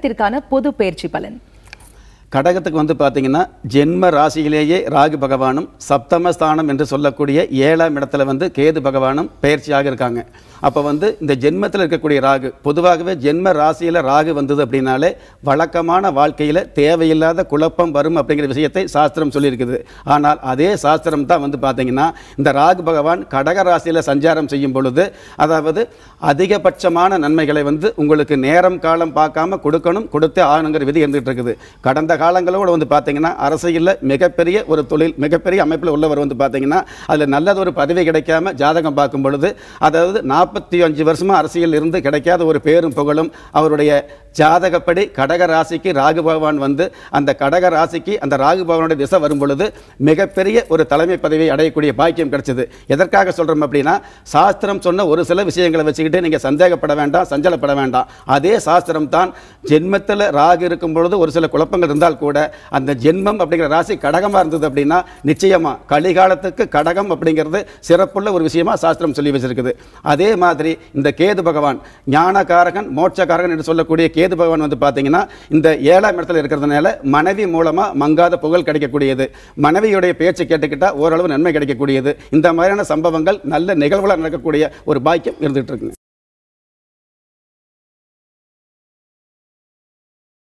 கடகத்திற்கான பொது பயிற்சி பலன். கடகத்துக்கு வந்து பார்த்தீங்கன்னா ஜென்ம ராசியிலேயே ராகு பகவானும் சப்தமஸ்தானம் என்று சொல்லக்கூடிய ஏழாம் இடத்துல வந்து கேது பகவானும் பயிற்சியாக இருக்காங்க. அப்போ வந்து இந்த ஜென்மத்தில் இருக்கக்கூடிய ராகு பொதுவாகவே ஜென்ம ராசியில் ராகு வந்தது அப்படின்னாலே வழக்கமான வாழ்க்கையில் தேவையில்லாத குழப்பம் வரும் அப்படிங்கிற விஷயத்தை சாஸ்திரம் சொல்லியிருக்குது. ஆனால் அதே சாஸ்திரம் தான் வந்து பார்த்தீங்கன்னா இந்த ராகு பகவான் கடக ராசியில் சஞ்சாரம் செய்யும் பொழுது அதாவது அதிகபட்சமான நன்மைகளை வந்து உங்களுக்கு நேரம் காலம் பார்க்காம கொடுக்கணும் கொடுத்தே ஆகணுங்கிற விதி இருந்துகிட்டு இருக்குது. கடந்த காலங்களோடு வந்து பார்த்தீங்கன்னா அரசியலில் மிகப்பெரிய ஒரு தொழில் மிகப்பெரிய அமைப்பில் உள்ளவர் வந்து பார்த்தீங்கன்னா அதில் நல்லது ஒரு பதவி கிடைக்காம ஜாதகம் பார்க்கும் பொழுது அதாவது நாற்பத்தி அஞ்சு வருஷமாக அரசியல் இருந்து கிடைக்காத ஒரு பேரும் புகழும் அவருடைய ஜாதகப்படி கடக ராசிக்கு ராகு பகவான் வந்து அந்த கடக ராசிக்கு அந்த ராகு பகவானுடைய திசை வரும் பொழுது மிகப்பெரிய ஒரு தலைமை பதவியை அடையக்கூடிய பாக்கியம் கிடைச்சது. எதற்காக சொல்கிறோம் அப்படின்னா சாஸ்திரம் சொன்ன ஒரு சில விஷயங்களை வச்சுக்கிட்டு நீங்கள் சந்தேகப்பட வேண்டாம் சஞ்சலப்பட வேண்டாம். அதே சாஸ்திரம் தான் ஜென்மத்தில் ராகு இருக்கும் பொழுது ஒரு சில குழப்பங்கள் இருந்தால் கூட அந்த ஜென்மம் அப்படிங்கிற ராசி கடகமாக இருந்தது அப்படின்னா நிச்சயமாக கலிகாலத்துக்கு கடகம் அப்படிங்கிறது சிறப்புள்ள ஒரு விஷயமா சாஸ்திரம் சொல்லி வச்சிருக்குது. அதே மாதிரி இந்த கேது பகவான் ஞானகாரகன் மோட்சகாரகன் என்று சொல்லக்கூடிய கேது பகவான் வந்து பார்த்தீங்கன்னா இந்த ஏழாம் இடத்துல இருக்கிறதுனால மனைவி மூலமா மங்காத புகழ் கிடைக்கக்கூடியது. மனைவியுடைய பேச்சு கேட்டுக்கிட்டால் ஓரளவு நன்மை கிடைக்கக்கூடியது. இந்த மாதிரியான சம்பவங்கள் நல்ல நிகழ்வுகளாக நடக்கக்கூடிய ஒரு பாக்கியம் இருந்துகிட்டு இருக்குங்க.